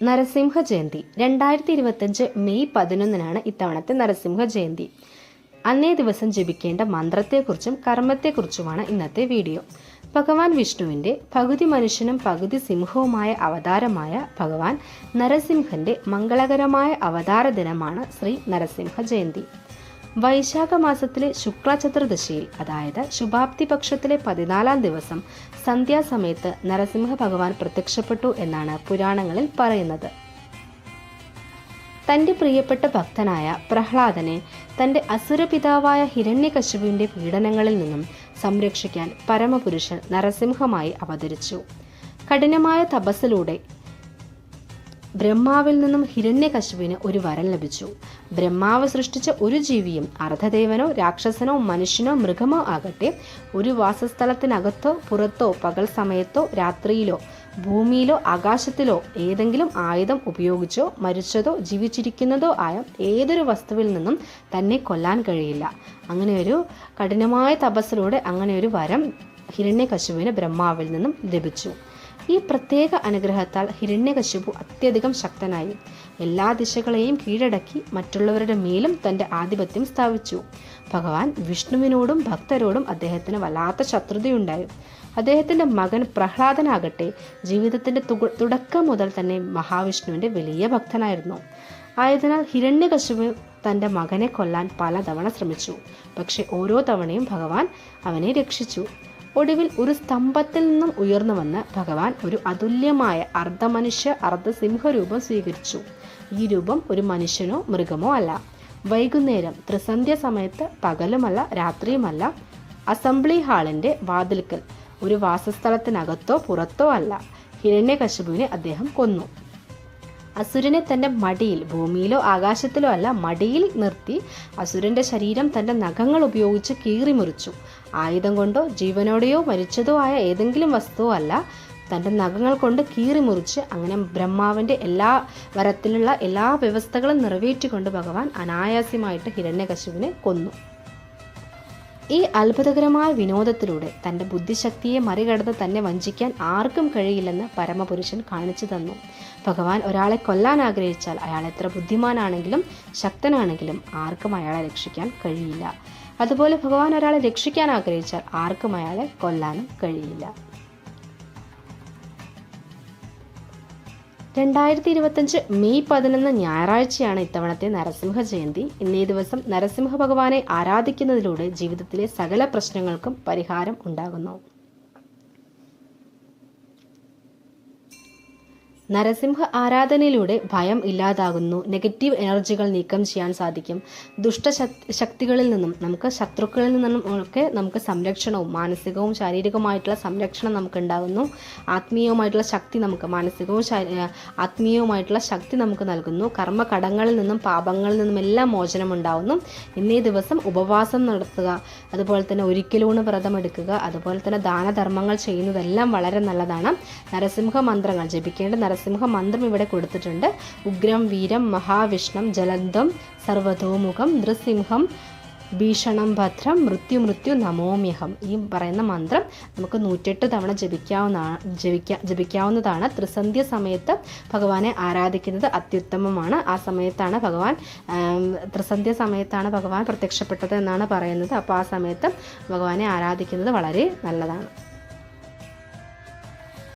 നരസിംഹ ജയന്തി രണ്ടായിരത്തി ഇരുപത്തഞ്ച് മെയ് പതിനൊന്നിനാണ് ഇത്തവണത്തെ നരസിംഹ ജയന്തി അന്നേ ദിവസം ജപിക്കേണ്ട മന്ത്രത്തെക്കുറിച്ചും കർമ്മത്തെക്കുറിച്ചുമാണ് ഇന്നത്തെ വീഡിയോ. ഭഗവാൻ വിഷ്ണുവിന്റെ പകുതി മനുഷ്യനും പകുതി സിംഹവുമായ അവതാരമായ ഭഗവാൻ നരസിംഹന്റെ മംഗളകരമായ അവതാര ദിനമാണ് ശ്രീ നരസിംഹ ജയന്തി വൈശാഖ മാസത്തിലെ ശുക്ല ചതുർദശിയിൽ അതായത് ശുഭാപ്തി പക്ഷത്തിലെ പതിനാലാം ദിവസം സന്ധ്യാസമയത്ത് നരസിംഹ ഭഗവാൻ പ്രത്യക്ഷപ്പെട്ടു എന്നാണ് പുരാണങ്ങളിൽ പറയുന്നത്. തന്റെ പ്രിയപ്പെട്ട ഭക്തനായ പ്രഹ്ലാദനെ തന്റെ അസുരപിതാവായ ഹിരണ്യകശുവിന്റെ പീഡനങ്ങളിൽ നിന്നും സംരക്ഷിക്കാൻ പരമപുരുഷൻ നരസിംഹമായി അവതരിച്ചു. കഠിനമായ തപസ്സിലൂടെ ബ്രഹ്മാവിൽ നിന്നും ഹിരണ്യകശുവിന് ഒരു വരം ലഭിച്ചു. ബ്രഹ്മാവ് സൃഷ്ടിച്ച ഒരു ജീവിയും അർദ്ധദേവനോ രാക്ഷസനോ മനുഷ്യനോ മൃഗമോ ആകട്ടെ ഒരു വാസസ്ഥലത്തിനകത്തോ പുറത്തോ പകൽ സമയത്തോ രാത്രിയിലോ ഭൂമിയിലോ ആകാശത്തിലോ ഏതെങ്കിലും ആയുധം ഉപയോഗിച്ചോ മരിച്ചതോ ജീവിച്ചിരിക്കുന്നതോ ആയ ഏതൊരു വസ്തുവിൽ നിന്നും തന്നെ കൊല്ലാൻ കഴിയില്ല. അങ്ങനെ ഒരു കഠിനമായ തപസ്സിലൂടെ അങ്ങനെ ഒരു വരം ഹിരണ്യകശുവിന് ബ്രഹ്മാവിൽ നിന്നും ലഭിച്ചു. ഈ പ്രത്യേക അനുഗ്രഹത്താൽ ഹിരണ്യകശിപു അത്യധികം ശക്തനായി. എല്ലാ ദിശകളെയും കീഴടക്കി മറ്റുള്ളവരുടെ മേലും തന്റെ ആധിപത്യം സ്ഥാപിച്ചു. ഭഗവാൻ വിഷ്ണുവിനോടും ഭക്തരോടും അദ്ദേഹത്തിന് വല്ലാത്ത ശത്രുതയുണ്ടായി. അദ്ദേഹത്തിന്റെ മകൻ പ്രഹ്ലാദനാകട്ടെ ജീവിതത്തിന്റെ തുടക്കം മുതൽ തന്നെ മഹാവിഷ്ണുവിന്റെ വലിയ ഭക്തനായിരുന്നു. ആയതിനാൽ ഹിരണ്യകശിപു തന്റെ മകനെ കൊല്ലാൻ പലതവണ ശ്രമിച്ചു. പക്ഷെ ഓരോ തവണയും ഭഗവാൻ അവനെ രക്ഷിച്ചു. ഒടുവിൽ ഒരു സ്തംഭത്തിൽ നിന്നും ഉയർന്നു വന്ന് ഭഗവാൻ ഒരു അതുല്യമായ അർദ്ധമനുഷ്യ അർദ്ധസിംഹ രൂപം സ്വീകരിച്ചു. ഈ രൂപം ഒരു മനുഷ്യനോ മൃഗമോ അല്ല. വൈകുന്നേരം ത്രിസന്ധ്യ സമയത്ത് പകലുമല്ല രാത്രിയുമല്ല. അസംബ്ലി ഹാളിന്റെ വാതിൽക്കൽ ഒരു വാസസ്ഥലത്തിനകത്തോ പുറത്തോ അല്ല. ഹിരണ്യകശിപുവിനെ അദ്ദേഹം കൊന്നു. അസുരനെ തന്റെ മടിയിൽ ഭൂമിയിലോ ആകാശത്തിലോ അല്ല മടിയിൽ നിർത്തി അസുരന്റെ ശരീരം തന്റെ നഖങ്ങൾ ഉപയോഗിച്ച് കീറിമുറിച്ചു. ആയുധം കൊണ്ടോ ജീവനോടെയോ മരിച്ചതോ ആയ ഏതെങ്കിലും വസ്തുവോ അല്ല തന്റെ നഖങ്ങൾ കൊണ്ട് കീറിമുറിച്ച് അങ്ങനെ ബ്രഹ്മാവിന്റെ എല്ലാ വരത്തിലുള്ള എല്ലാ വ്യവസ്ഥകളും നിറവേറ്റിക്കൊണ്ട് ഭഗവാൻ അനായാസ്യമായിട്ട് ഹിരണ്യകശുവിനെ കൊന്നു. ഈ അത്ഭുതകരമായ വിനോദത്തിലൂടെ തന്റെ ബുദ്ധിശക്തിയെ മറികടന്ന് തന്നെ വഞ്ചിക്കാൻ ആർക്കും കഴിയില്ലെന്ന് പരമപുരുഷൻ കാണിച്ചു തന്നു. ഭഗവാൻ ഒരാളെ കൊല്ലാൻ ആഗ്രഹിച്ചാൽ അയാൾ എത്ര ബുദ്ധിമാനാണെങ്കിലും ശക്തനാണെങ്കിലും ആർക്കും അയാളെ രക്ഷിക്കാൻ കഴിയില്ല. അതുപോലെ ഭഗവാൻ ഒരാളെ രക്ഷിക്കാൻ ആഗ്രഹിച്ചാൽ ആർക്കും അയാളെ കൊല്ലാനും കഴിയില്ല. രണ്ടായിരത്തി ഇരുപത്തഞ്ച് മെയ് പതിനൊന്ന് ഞായറാഴ്ചയാണ് ഇത്തവണത്തെ നരസിംഹ ജയന്തി. ഇന്നേ ദിവസം നരസിംഹ ഭഗവാനെ ആരാധിക്കുന്നതിലൂടെ ജീവിതത്തിലെ സകല പ്രശ്നങ്ങൾക്കും പരിഹാരം ഉണ്ടാകുന്നു. നരസിംഹ ആരാധനയിലൂടെ ഭയം ഇല്ലാതാകുന്നു. നെഗറ്റീവ് എനർജികൾ നീക്കം ചെയ്യാൻ സാധിക്കും. ദുഷ്ട ശക്തികളിൽ നിന്നും നമുക്ക് ശത്രുക്കളിൽ നിന്നും ഒക്കെ നമുക്ക് സംരക്ഷണവും മാനസികവും ശാരീരികവുമായിട്ടുള്ള സംരക്ഷണം നമുക്ക് ഉണ്ടാകുന്നു ആത്മീയവുമായിട്ടുള്ള ശക്തി നമുക്ക് മാനസികവും ആത്മീയവുമായിട്ടുള്ള ശക്തി നമുക്ക് നൽകുന്നു. കർമ്മ കടങ്ങളിൽ നിന്നും പാപങ്ങളിൽ നിന്നും എല്ലാം മോചനം ഉണ്ടാകുന്നു ഇന്നേ ദിവസം ഉപവാസം നടത്തുക അതുപോലെ തന്നെ ഒരിക്കലൂണ് വ്രതം എടുക്കുക അതുപോലെ തന്നെ ദാനധർമ്മങ്ങൾ ചെയ്യുന്നതെല്ലാം വളരെ നല്ലതാണ്. നരസിംഹ മന്ത്രങ്ങൾ ജപിക്കേണ്ട നരസിംഹ മന്ത്രം ഇവിടെ കൊടുത്തിട്ടുണ്ട്. ഉഗ്രം വീരം മഹാവിഷ്ണം ജലന്തം സർവതോമുഖം നൃസിംഹം ഭീഷണം ഭദ്രം മൃത്യു മൃത്യു നമോമ്യഹം. ഈ പറയുന്ന മന്ത്രം നമുക്ക് നൂറ്റെട്ട് തവണ ജപിക്കാവുന്നതാണ് ജപിക്കാ ജപിക്കാവുന്നതാണ്. ത്രിസന്ധ്യ സമയത്ത് ഭഗവാനെ ആരാധിക്കുന്നത് അത്യുത്തമമാണ്. ആ സമയത്താണ് ഭഗവാൻ ത്രിസന്ധ്യ സമയത്താണ് ഭഗവാൻ പ്രത്യക്ഷപ്പെട്ടത് എന്നാണ് പറയുന്നത്. അപ്പോൾ ആ സമയത്ത് ഭഗവാനെ ആരാധിക്കുന്നത് വളരെ നല്ലതാണ്.